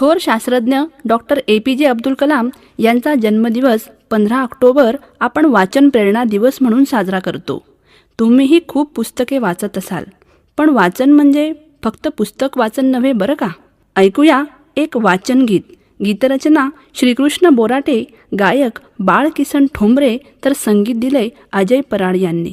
थोर शास्त्रज्ञ doctor A P जे अब्दुल कलाम यांचा जन्मदिवस पंधरा ऑक्टोबर आपण वाचन प्रेरणा दिवस म्हणून साजरा करतो. तुम्हीही खूप पुस्तके वाचत असाल. पण वाचन म्हणजे फक्त पुस्तक वाचन नव्हे बरं का? ऐकूया एक वाचन गीत. गीतरचना श्रीकृष्ण बोराटे गायक बाळकिसन ठोंबरे तर संगीत दिले अजय पराड यांनी.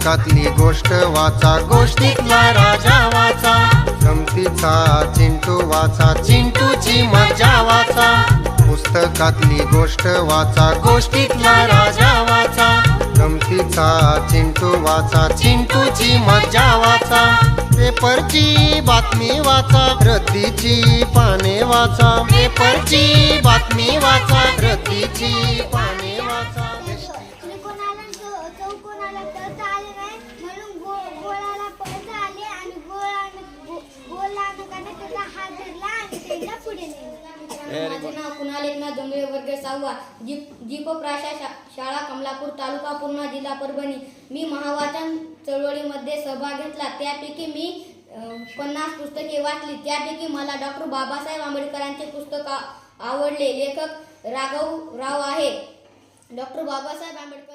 पुस्तकातली गोष्ट वाचा. गोष्टीतला राजा वाचा. गमतीचा चिंटू वाचा. चिंटूची मजा वाचा. पुस्तकातली गोष्ट वाचा. गोष्टीतला राजा वाचा. गमतीचा चिंटू वाचा. चिंटूची मजा वाचा. पेपरची बातमी वाचा. रद्दीची पाने वाचा. पेपरची बातमी वाचा. रद्दीची पाने वाचा. माझे नाव कुणाल एकनाथ डोंगरे वर्ग सहावा जीप जीप प्राशा शा- शाळा कमलापूर तालुका पूर्णा जिल्हा परभणी. मी महावाचन चळवळीमध्ये सहभाग घेतला. त्यापैकी मी पन्नास पुस्तके वाचली. त्यापैकी मला डॉक्टर बाबासाहेब आंबेडकरांचे पुस्तक आवडले. लेखक राघव राव आहे. डॉक्टर बाबासाहेब आंबेडकर